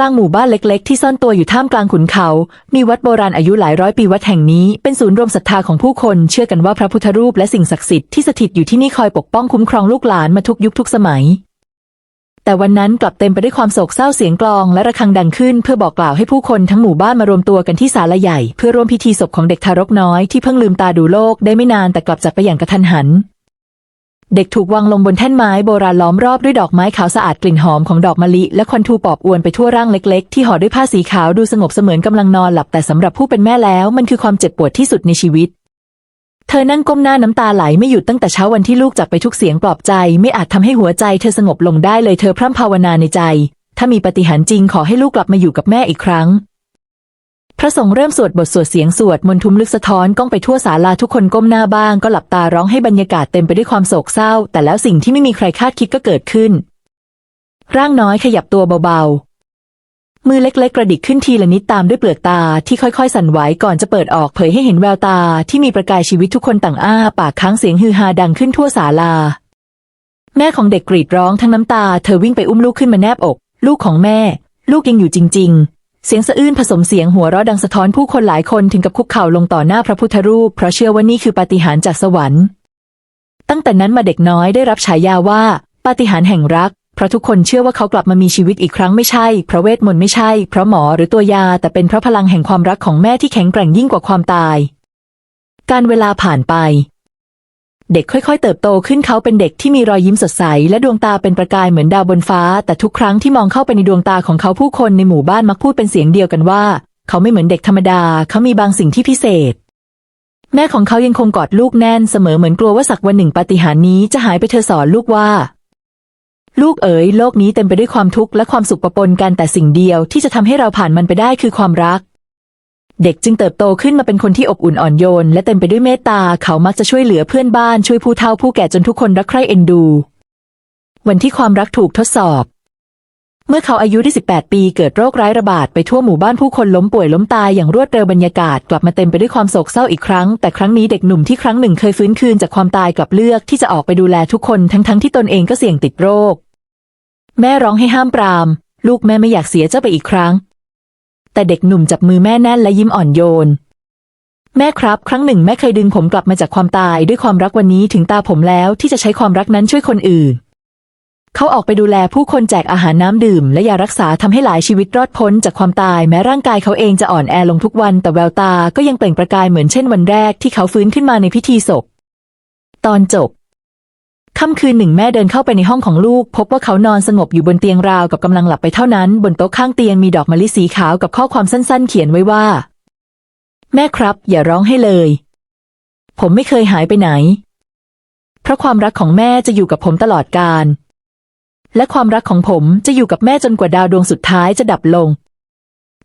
กลางหมู่บ้านเล็ก ๆ ที่ซ่อนตัวอยู่ท่ามกลางขุนเขา มีวัดโบราณอายุหลายร้อยปีวัดแห่งนี้เป็นศูนย์รวมศรัทธาของผู้คน เชื่อกันว่าพระพุทธรูปและสิ่งศักดิ์สิทธิ์ที่สถิตอยู่ที่นี่คอยปกป้องคุ้มครองลูกหลานมาทุกยุคทุกสมัย แต่วันนั้นกลับเต็มไปด้วยความโศกเศร้าเสียงกลองและระฆังดังขึ้น เพื่อบอกกล่าวให้ผู้คนทั้งหมู่บ้านมารวมตัวกันที่ศาลาใหญ่ เพื่อร่วมพิธีศพของเด็กทารกน้อยที่เพิ่งลืมตาดูโลกได้ไม่นานแต่กลับจากไปอย่างกระทันหัน เด็กถูกวางลงบนแท่นไม้โบราณล้อมรอบด้วยดอกไม้ขาวสะอาดกลิ่นหอมของดอกมะลิ และควันทูปอบอวนไปทั่วร่างเล็กๆ ที่ห่อด้วยผ้าสีขาวดูสงบเสมือนกำลังนอนหลับแต่สำหรับผู้เป็นแม่แล้ว มันคือความเจ็บปวดที่สุดในชีวิต เธอนั่งก้มหน้าน้ำตาไหลไม่หยุดตั้งแต่เช้าวันที่ลูกจากไปทุกเสียงปลอบใจ ไม่อาจทำให้หัวใจเธอสงบลงได้เลยเธอพร่ำภาวนาในใจ ถ้ามีปฏิหารจริงขอให้ลูกกลับมาอยู่กับแม่อีกครั้ง พระสงฆ์เริ่มสวดบทสวดเสียงสวดมนต์ทุ้มลึกสะท้อนก้องไปทั่วศาลาทุกคนก้มหน้าบ้าง ก็หลับตาร้องให้บรรยากาศเต็มไปด้วยความโศกเศร้า แต่แล้วสิ่งที่ไม่มีใครคาดคิดก็เกิดขึ้น ร่างน้อยขยับตัวเบาๆ มือเล็กๆ กระดิกขึ้นทีละนิดตามด้วยเปลือกตาที่ค่อยๆ สั่นไหวก่อนจะเปิดออกเผยให้เห็นแววตาที่มีประกายชีวิตทุกคนต่างอ้า ปากค้างเสียงฮือฮาดังขึ้นทั่วศาลา แม่ของเด็กกรีดร้องทั้งน้ำตา เธอวิ่งไปอุ้มลูกขึ้นมาแนบอก ลูกของแม่ ลูกยังอยู่จริง ๆ เสียงสะอื้นผสมเสียงหัวเราะดังสะท้อนผู้คนหลายคนถึงกับคุกเข่าลงต่อหน้าพระพุทธรูป เพราะเชื่อว่านี่คือปาฏิหาริย์จากสวรรค์ ตั้งแต่นั้นมาเด็กน้อยได้รับฉายาว่าปาฏิหาริย์แห่งรัก เพราะทุกคนเชื่อว่าเขากลับมามีชีวิตอีกครั้งไม่ใช่เพราะเวทมนต์ไม่ใช่ เพราะหมอหรือตัวยา แต่เป็นเพราะพลังแห่งความรักของแม่ที่แข็งแกร่งยิ่งกว่าความตาย การเวลาผ่านไป เด็กค่อยๆ เติบโตขึ้นเขาเป็นเด็กที่มีรอยยิ้มสดใส และดวงตาเป็นประกายเหมือนดาวบนฟ้า แต่ทุกครั้งที่มองเข้าไปในดวงตาของเขาผู้คนในหมู่บ้านมักพูดเป็นเสียงเดียวกันว่า เขาไม่เหมือนเด็กธรรมดา เขามีบางสิ่งที่พิเศษ แม่ของเขายังคงกอดลูกแน่นเสมอเหมือนกลัวว่าสักวันหนึ่งปาฏิหาริย์นี้จะหายไปเธอสอนลูกว่า ลูกเอ๋ยโลกนี้เต็มไปด้วยความทุกข์และความสุขปะปนกันแต่สิ่งเดียวที่จะทำให้เราผ่านมันไปได้คือความรัก เด็กจึงเติบโตขึ้นมาเป็นคนที่อบอุ่นอ่อนโยน และเต็มไปด้วยเมตตา เขามักจะช่วยเหลือเพื่อนบ้านช่วยผู้เฒ่าผู้แก่จนทุกคนรักใคร่เอ็นดู วันที่ความรักถูกทดสอบ เมื่อเขาอายุได้18 ปีเกิดโรคร้ายระบาดไปทั่วหมู่บ้านผู้คนล้มป่วยล้มตายอย่างรวดเร็วบรรยากาศกลับมาเต็มไปด้วยความโศกเศร้าอีกครั้ง แต่ครั้งนี้เด็กหนุ่มที่ครั้งหนึ่งเคยฟื้นคืนจากความตายกลับเลือกที่จะออกไปดูแลทุกคนทั้งๆที่ตนเองก็เสี่ยงติดโรค แม่ร้องให้ห้ามปราม ลูกแม่ไม่อยากเสียเจ้าไปอีกครั้ง แต่เด็กหนุ่มจับมือแม่แน่นและยิ้มอ่อนโยน แม่ครับ ครั้งหนึ่งแม่เคยดึงผมกลับมาจากความตายด้วยความรักวันนี้ถึงตาผมแล้วที่จะใช้ความรักนั้นช่วยคนอื่น เขาออกไปดูแลผู้คนแจกอาหารน้ำดื่ม และยารักษาทำให้หลายชีวิตรอดพ้นจากความตายแม้ร่างกายเขาเองจะอ่อนแอลงทุกวัน แต่แววตาก็ยังเปล่งประกายเหมือนเช่นวันแรกที่เขาฟื้นขึ้นมาในพิธีศพ ตอนจบ ค่ำคืนหนึ่งแม่เดินเข้าไปในห้องของลูก พบว่าเขานอนสงบอยู่บนเตียงราวกับกำลังหลับไปเท่านั้น บนโต๊ะข้างเตียงมีดอกมะลิสีขาวกับข้อความสั้นๆ เขียนไว้ว่า แม่ครับ อย่าร้องให้เลย ผมไม่เคยหายไปไหน เพราะความรักของแม่จะอยู่กับผมตลอดกาลและความรักของผมจะอยู่กับแม่จนกว่าดาวดวงสุดท้ายจะดับลง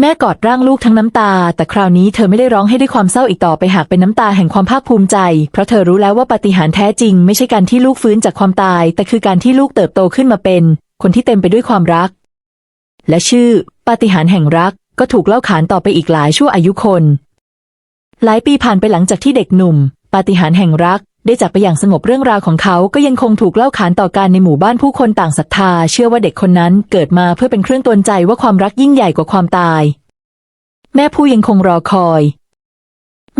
แม่กอดร่างลูกทั้งน้ำตา แต่คราวนี้เธอไม่ได้ร้องให้ด้วยความเศร้าอีกต่อไปหากเป็นน้ำตาแห่งความภาคภูมิใจ เพราะเธอรู้แล้วว่าปาฏิหาริย์แท้จริงไม่ใช่การที่ลูกฟื้นจากความตาย แต่คือการที่ลูกเติบโตขึ้นมาเป็น คนที่เต็มไปด้วยความรัก และชื่อ ปาฏิหาริย์แห่งรัก ก็ถูกเล่าขานต่อไปอีกหลายชั่วอายุคน หลายปีผ่านไปหลังจากที่เด็กหนุ่ม ปาฏิหาริย์แห่งรัก ได้จากไปอย่างสงบเรื่องราวของเขาก็ยังคงถูกเล่าขานต่อการในหมู่บ้านผู้คนต่างศรัทธา เชื่อว่าเด็กคนนั้นเกิดมาเพื่อเป็นเครื่องตือนใจว่าความรักยิ่งใหญ่กว่าความตาย แม่ผู้ยังคงรอคอย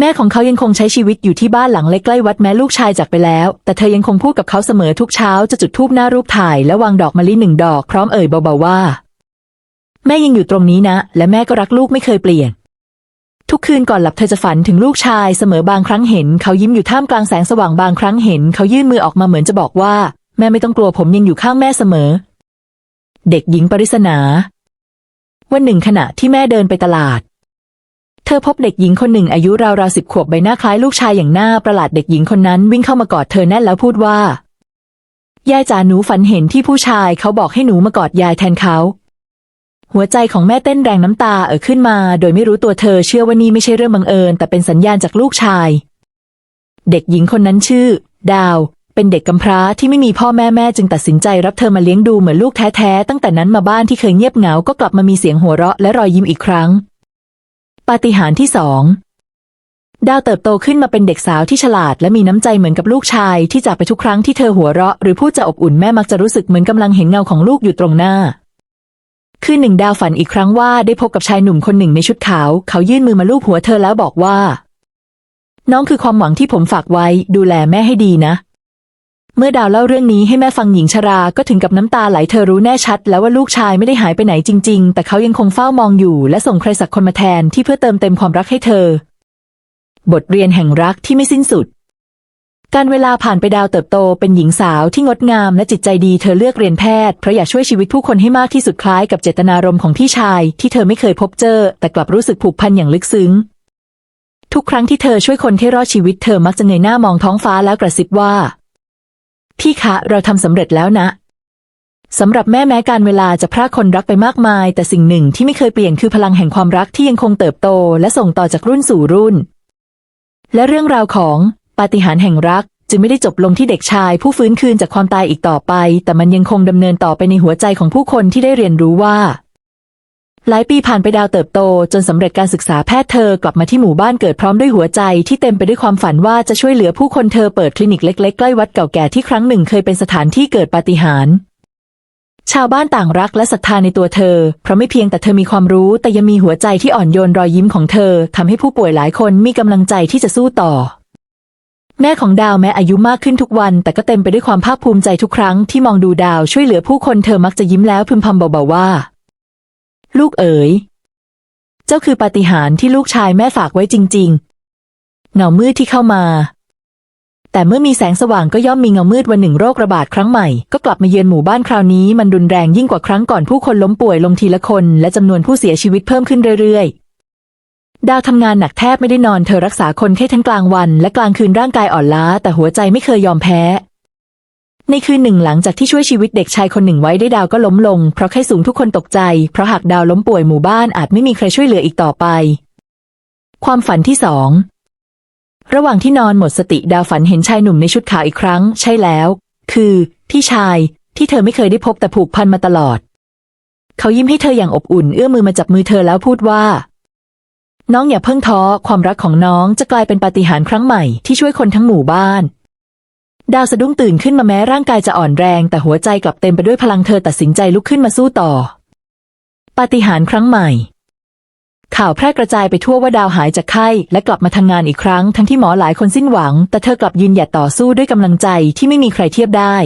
แม่ของเขายังคงใช้ชีวิตอยู่ที่บ้านหลังเล็กใกล้วัดแม้ลูกชายจากไปแล้ว แต่เธอยังคงพูดกับเขาเสมอทุกเช้าจะจุดธูปหน้ารูปถ่ายและวางดอกมะลิหนึ่งดอกพร้อมเอ่ยเบาๆว่า แม่ยังอยู่ตรงนี้นะ และแม่ก็รักลูกไม่เคยเปลี่ยน คืนก่อนหลับเธอจะฝันถึงลูกชายเสมอบางครั้งเห็น เขายิ้มอยู่ท่ามกลางแสงสว่างบางครั้งเห็น เขายื่นมือออกมาเหมือนจะบอกว่า แม่ไม่ต้องกลัวผมยังอยู่ข้างแม่เสมอ เด็กหญิงปริศนาวันหนึ่งขณะที่แม่เดินไปตลาด เธอพบเด็กหญิงคนหนึ่งอายุราวๆสิบขวบใบหน้าคล้ายลูกชายอย่างหน้าประหลาดเด็กหญิงคนนั้นวิ่งเข้ามากอดเธอแน่นแล้วพูดว่า ยายจ๋าหนูฝันเห็นที่ผู้ชายเขาบอกให้หนูมากอดยายแทนเขา หัวใจของแม่เต้นแรงน้ำตาเอ่อขึ้นมา โดยไม่รู้ตัวเธอเชื่อว่านี่ไม่ใช่เรื่องบังเอิญ แต่เป็นสัญญาณจากลูกชาย เด็กหญิงคนนั้นชื่อ ดาว เป็นเด็กกำพร้าที่ไม่มีพ่อแม่แม่จึงตัดสินใจรับเธอมาเลี้ยงดูเหมือนลูกแท้ๆตั้งแต่นั้นมาบ้านที่เคยเงียบเหงาก็กลับมามีเสียงหัวเราะและรอยยิ้มอีกครั้ง ปาฏิหาริย์ที่สองดาวเติบโตขึ้นมาเป็นเด็กสาวที่ฉลาดและมีน้ำใจเหมือนกับลูกชายที่จากไปทุกครั้งที่เธอหัวเราะ หรือพูดจะอบอุ่นแม่มักจะรู้สึกเหมือนกำลังเห็นเงาของลูกอยู่ตรงหน้า คืนหนึ่งดาวฝันอีกครั้งว่าได้พบกับชายหนุ่มคนหนึ่งในชุดขาว เขายื่นมือมาลูบหัวเธอแล้วบอกว่า น้องคือความหวังที่ผมฝากไว้ ดูแลแม่ให้ดีนะ เมื่อดาวเล่าเรื่องนี้ให้แม่ฟังหญิงชราก็ถึงกับน้ำตาไหลเธอรู้แน่ชัด แล้วว่าลูกชายไม่ได้หายไปไหนจริง ๆ แต่เขายังคงเฝ้ามองอยู่ และส่งใครสักคนมาแทนที่เพื่อเติมเต็มความรักให้เธอ บทเรียนแห่งรักที่ไม่สิ้นสุด การเวลาผ่านไปดาวเติบโตเป็นหญิงสาวที่งดงามและจิตใจดีเธอเลือกเรียนแพทย์เพราะอยากช่วยชีวิตผู้คนให้มากที่สุดคล้ายกับเจตนารมณ์ของพี่ชาย ที่เธอไม่เคยพบเจอ แต่กลับรู้สึกผูกพันอย่างลึกซึ้ง ทุกครั้งที่เธอช่วยคนให้รอดชีวิตเธอมักจะเงยหน้ามองท้องฟ้าแล้วกระซิบว่า พี่คะเราทำสำเร็จแล้วนะสำหรับแม่แม้การเวลาจะพรากคนรักไปมากมาย แต่สิ่งหนึ่งที่ไม่เคยเปลี่ยนคือพลังแห่งความรักที่ยังคงเติบโต และส่งต่อจากรุ่นสู่รุ่น และเรื่องราวของ ปาฏิหาริย์แห่งรักจึงไม่ได้จบลงที่เด็กชาย ผู้ฟื้นคืนจากความตายอีกต่อไป แต่มันยังคงดำเนินต่อไปในหัวใจของผู้คนที่ได้เรียนรู้ว่า หลายปีผ่านไปดาวเติบโต จนสำเร็จการศึกษาแพทย์เธอกลับมาที่หมู่บ้านเกิดพร้อมด้วยหัวใจ ที่เต็มไปด้วยความฝันว่าจะช่วยเหลือผู้คนเธอเปิดคลินิกเล็กๆใกล้วัดเก่าแก่ที่ครั้งหนึ่งเคยเป็นสถานที่เกิดปาฏิหาริย์ชาวบ้านต่างรักและศรัทธาในตัวเธอ เพราะไม่เพียงแต่เธอมีความรู้ แต่ยังมีหัวใจที่อ่อนโยนรอยยิ้มของเธอทำให้ผู้ป่วยหลายคนมีกำลังใจที่จะสู้ต่อ แม่ของดาวแม้อายุมากขึ้นทุกวัน แต่ก็เต็มไปด้วยความภาคภูมิใจทุกครั้งที่มองดูดาวช่วยเหลือผู้คนเธอมักจะยิ้มแล้วพึมพำเบาๆว่า ลูกเอ๋ย เจ้าคือปาฏิหาริย์ที่ลูกชายแม่ฝากไว้จริง ๆ เงามืดที่เข้ามา แต่เมื่อมีแสงสว่างก็ย่อมมีเงามืดวันหนึ่งโรคระบาดครั้งใหม่ ก็กลับมาเยือนหมู่บ้านคราวนี้มันรุนแรงยิ่งกว่าครั้งก่อนผู้คนล้มป่วยลงทีละคน และจำนวนผู้เสียชีวิตเพิ่มขึ้นเรื่อยๆ ดาวทำงานหนักแทบไม่ได้นอนเธอรักษาคนแค่ทั้งกลางวันและกลางคืนร่างกายอ่อนล้า แต่หัวใจไม่เคยยอมแพ้ ในคืนหนึ่งหลังจากที่ช่วยชีวิตเด็กชายคนหนึ่งไว้ได้ดาวก็ล้มลง เพราะไข้สูงทุกคนตกใจ เพราะหากดาวล้มป่วยหมู่บ้านอาจไม่มีใครช่วยเหลืออีกต่อไป ความฝันที่สองระหว่างที่นอนหมดสติดาวฝันเห็นชายหนุ่มในชุดขาวอีกครั้ง ใช่แล้ว คือ พี่ชายที่เธอไม่เคยได้พบแต่ผูกพันมาตลอด เขายิ้มให้เธออย่างอบอุ่น เอื้อมมือมาจับมือเธอแล้วพูดว่า น้องอย่าเพิ่งท้อความรักของน้องจะกลายเป็นปาฏิหาริย์ครั้งใหม่ที่ช่วยคนทั้งหมู่บ้าน ดาวสะดุ้งตื่นขึ้นมาแม้ร่างกายจะอ่อนแรง แต่หัวใจกลับเต็มไปด้วยพลังเธอตัดสินใจลุกขึ้นมาสู้ต่อ ปาฏิหาริย์ครั้งใหม่ ข่าวแพร่กระจายไปทั่วว่าดาวหายจากไข้และกลับมาทำงานอีกครั้ง ทั้งที่หมอหลายคนสิ้นหวัง แต่เธอกลับยืนหยัดต่อสู้ด้วยกำลังใจที่ไม่มีใครเทียบได้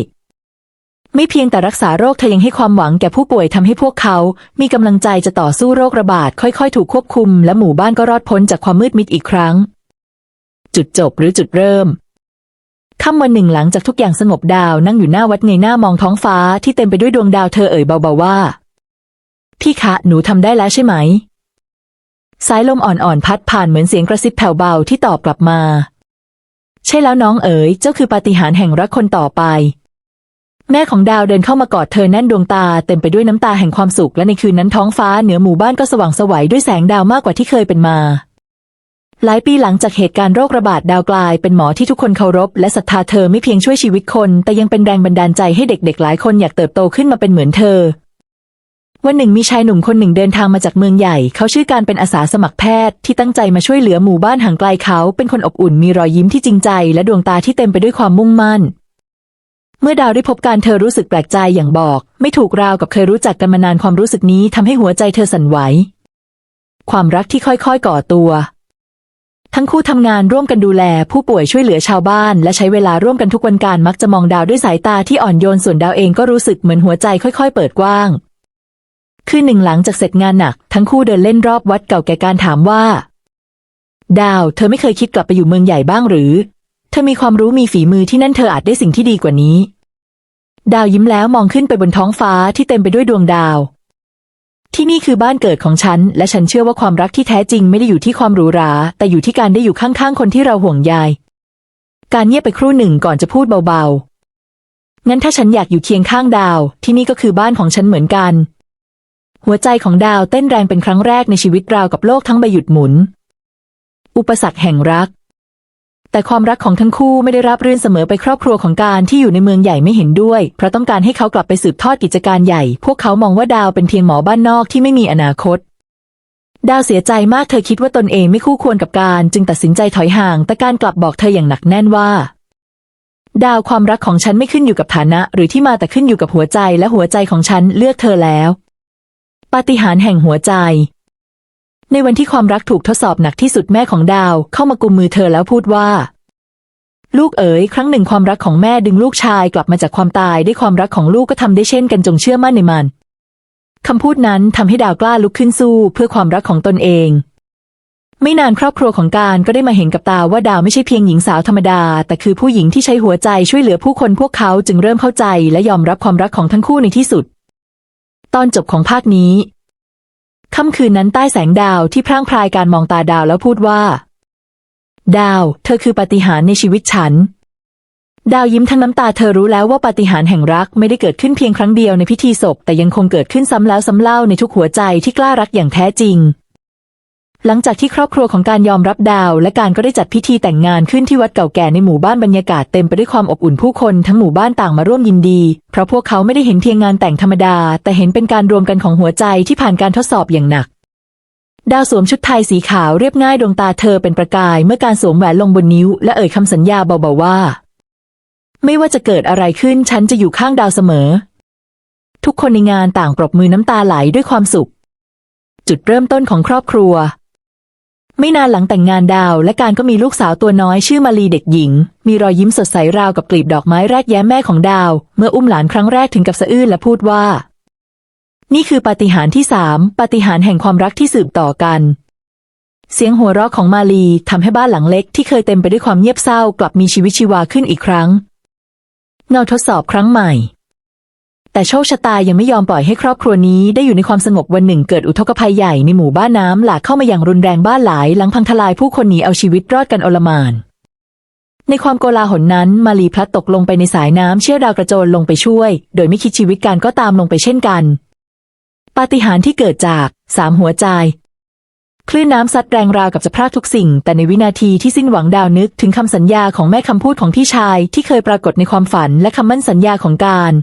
ไม่เพียงแต่รักษาโรคเธอยังให้ความหวังแก่ผู้ป่วยทำให้พวกเขา มีกำลังใจจะต่อสู้โรคระบาดค่อยๆ ถูกควบคุม และหมู่บ้านก็รอดพ้นจากความมืดมิดอีกครั้ง จุดจบหรือจุดเริ่มค่ำวันหนึ่งหลังจากทุกอย่างสงบดาวนั่งอยู่หน้าวัดเงยหน้ามองท้องฟ้าที่เต็มไปด้วยดวงดาวเธอเอ่ยเบาๆว่า พี่คะหนูทำได้แล้วใช่ไหม สายลมอ่อนๆพัดผ่านเหมือนเสียงกระซิบแผ่วเบาที่ตอบกลับมา ใช่แล้วน้องเอ๋ยเจ้าคือปาฏิหาริย์แห่งรักคนต่อไป แม่ของดาวเดินเข้ามากอดเธอแน่นดวงตาเต็มไปด้วยน้ำตาแห่งความสุขและในคืนนั้นท้องฟ้าเหนือหมู่บ้านก็สว่างไสวัยด้วยแสงดาวมากกว่าที่เคยเป็นมา หลายปีหลังจากเหตุการณ์โรคระบาดดาวกลายเป็นหมอที่ทุกคนเคารพและศรัทธาเธอไม่เพียงช่วยชีวิตคน แต่ยังเป็นแรงบันดาลใจให้เด็กๆ หลายคนอยากเติบโตขึ้นมาเป็นเหมือนเธอ วันหนึ่งมีชายหนุ่มคนหนึ่งเดินทางมาจากเมืองใหญ่ เขาชื่อการเป็นอาสาสมัครแพทย์ที่ตั้งใจมาช่วยเหลือหมู่บ้านห่างไกลเขา เป็นคนอบอุ่นมีรอยยิ้มที่จริงใจ และดวงตาที่เต็มไปด้วยความมุ่งมั่น เมื่อดาวได้พบการเธอรู้สึกแปลกใจอย่างบอก ไม่ถูกราวกับเคยรู้จักกันมานานความรู้สึกนี้ทำให้หัวใจเธอสั่นไหว ความรักที่ค่อยๆก่อตัว ทั้งคู่ทำงานร่วมกันดูแล ผู้ป่วยช่วยเหลือชาวบ้าน และใช้เวลาร่วมกันทุกวันการมักจะมองดาวด้วยสายตาที่อ่อนโยนส่วนดาวเองก็รู้สึกเหมือนหัวใจค่อย ๆ เปิดกว้างคืนหนึ่งหลังจากเสร็จงานหนัก ทั้งคู่เดินเล่นรอบวัดเก่าแก่การถามว่า ดาว เธอไม่เคยคิดกลับไปอยู่เมืองใหญ่บ้างหรือ เธอมีความรู้มีฝีมือที่นั่นเธออาจได้สิ่งที่ดีกว่านี้ ดาวยิ้มแล้วมองขึ้นไปบนท้องฟ้าที่เต็มไปด้วยดวงดาว ที่นี่คือบ้านเกิดของฉัน และฉันเชื่อว่าความรักที่แท้จริงไม่ได้อยู่ที่ความหรูหรา แต่อยู่ที่การได้อยู่ข้างๆคนที่เราห่วงใยการเงียบไปครู่หนึ่งก่อนจะพูดเบาๆ งั้นถ้าฉันอยากอยู่เคียงข้างดาว ที่นี่ก็คือบ้านของฉันเหมือนกัน หัวใจของดาวเต้นแรงเป็นครั้งแรกในชีวิตราวกับโลกทั้งใบหยุดหมุน อุปสรรคแห่งรัก แต่ความรักของทั้งคู่ไม่ได้ราบรื่นเสมอไปครอบครัวของการที่อยู่ในเมืองใหญ่ไม่เห็นด้วย เพราะต้องการให้เขากลับไปสืบทอดกิจการใหญ่ พวกเขามองว่าดาวเป็นเพียงหมอบ้านนอกที่ไม่มีอนาคต ดาวเสียใจมากเธอคิดว่าตนเองไม่คู่ควรกับการจึงตัดสินใจถอยห่าง แต่การกลับบอกเธออย่างหนักแน่นว่า ดาวความรักของฉันไม่ขึ้นอยู่กับฐานะ หรือที่มาแต่ขึ้นอยู่กับหัวใจและหัวใจของฉันเลือกเธอแล้ว ปาฏิหาริย์แห่งหัวใจ ในวันที่ความรักถูกทดสอบหนักที่สุดแม่ของดาว เข้ามากุมมือเธอแล้วพูดว่า ลูกเอ๋ยครั้งหนึ่งความรักของแม่ดึงลูกชายกลับมาจากความตายด้วยความรักของลูกก็ทำได้เช่นกันจงเชื่อมั่นในมันคำพูดนั้นทำให้ดาวกล้าลุกขึ้นสู้เพื่อความรักของตนเอง ไม่นานครอบครัวของการก็ได้มาเห็นกับตาว่าดาวไม่ใช่เพียงหญิงสาวธรรมดา แต่คือผู้หญิงที่ใช้หัวใจช่วยเหลือผู้คนพวกเขาจึงเริ่มเข้าใจและยอมรับความรักของทั้งคู่ในที่สุด ตอนจบของภาคนี้ ค่ำคืนนั้นใต้แสงดาวที่พร่างพรายการมองตาดาวแล้วพูดว่า ดาว เธอคือปาฏิหาริย์ในชีวิตฉัน ดาวยิ้มทั้งน้ำตาเธอรู้แล้วว่าปาฏิหาริย์แห่งรักไม่ได้เกิดขึ้นเพียงครั้งเดียวในพิธีศพ แต่ยังคงเกิดขึ้นซ้ำแล้วซ้ำเล่าในทุกหัวใจที่กล้ารักอย่างแท้จริง หลังจากที่ครอบครัวของการยอมรับดาว และการก็ได้จัดพิธีแต่งงานขึ้นที่วัดเก่าแก่ในหมู่บ้านบรรยากาศเต็มไปด้วยความอบอุ่นผู้คนทั้งหมู่บ้านต่างมาร่วมยินดี เพราะพวกเขาไม่ได้เห็นเพียงงานแต่งธรรมดา แต่เห็นเป็นการรวมกันของหัวใจที่ผ่านการทดสอบอย่างหนัก ดาวสวมชุดไทยสีขาวเรียบง่ายดวงตาเธอเป็นประกาย เมื่อการสวมแหวนลงบนนิ้ว และเอ่ยคำสัญญาเบาๆว่า ไม่ว่าจะเกิดอะไรขึ้นฉันจะอยู่ข้างดาวเสมอ ทุกคนในงานต่างปรบมือน้ำตาไหลด้วยความสุข จุดเริ่มต้นของครอบครัว ไม่นานหลังแต่งงานดาวและการก็มีลูกสาวตัวน้อยชื่อมาลีเด็กหญิง มีรอยยิ้มสดใสราวกับกลีบดอกไม้แรกแย้มแม่ของดาว เมื่ออุ้มหลานครั้งแรกถึงกับสะอื้นและพูดว่า นี่คือปาฏิหาริย์ที่สามปาฏิหาริย์แห่งความรักที่สืบต่อกัน เสียงหัวเราะของมาลีทำให้บ้านหลังเล็กที่เคยเต็มไปด้วยความเงียบเศร้ากลับมีชีวิตชีวาขึ้นอีกครั้ง เงาทดสอบครั้งใหม่ แต่โชคชะตายังไม่ยอมปล่อยให้ครอบครัวนี้ได้อยู่ในความสงบวันหนึ่งเกิดอุทกภัยใหญ่ในหมู่บ้านน้ำหลากเข้ามาอย่างรุนแรงบ้านหลายหลังพังทลายผู้คนหนีเอาชีวิตรอดกันอลหมานในความโกลาหลนั้น มาลีพลัดตกลงไปในสายน้ำเชี่ยวดาวกระโจนลงไปช่วย โดยไม่คิดชีวิตการก็ตามลงไปเช่นกัน ปาฏิหาริย์ที่เกิดจากสามหัวใจ คลื่นน้ำซัดแรงราวกับจะพรากทุกสิ่ง แต่ในวินาทีที่สิ้นหวังดาวนึกถึงคำสัญญาของแม่คำพูดของพี่ชาย ที่เคยปรากฏในความฝันและคำมั่นสัญญาของการ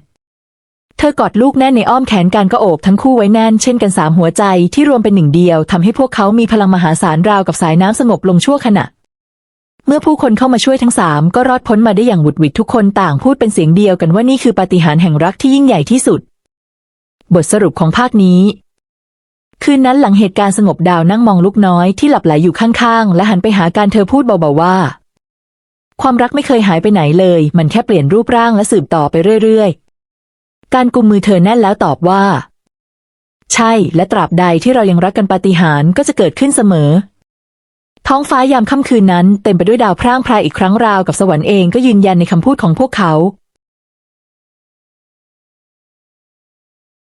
เธอกอดลูกแน่นในอ้อมแขนการก็โอบทั้งคู่ไว้แน่นเช่นกันสามหัวใจที่รวมเป็นหนึ่งเดียวทำให้พวกเขามีพลังมหาศาลราวกับสายน้ำสงบลงชั่วขณะ เมื่อผู้คนเข้ามาช่วยทั้งสามก็รอดพ้นมาได้อย่างหวุดหวิดทุกคนต่างพูดเป็นเสียงเดียวกันว่านี่คือปาฏิหาริย์แห่งรักที่ยิ่งใหญ่ที่สุด บทสรุปของภาคนี้ คืนนั้นหลังเหตุการณ์สงบดาวนั่งมองลูกน้อยที่หลับไหลอยู่ข้างๆ และหันไปหาการเธอพูดเบาๆว่าความรักไม่เคยหายไปไหนเลย มันแค่เปลี่ยนรูปร่างและสืบต่อไปเรื่อยๆ การกุมมือเธอแน่นแล้วตอบว่า ใช่และตราบใดที่เรายังรักกันปาฏิหาริย์ก็จะเกิดขึ้นเสมอ ท้องฟ้ายามค่ำคืนนั้น เต็มไปด้วยดาวพร่างพรายอีกครั้งราวกับสวรรค์เองก็ยืนยันในคำพูดของพวกเขา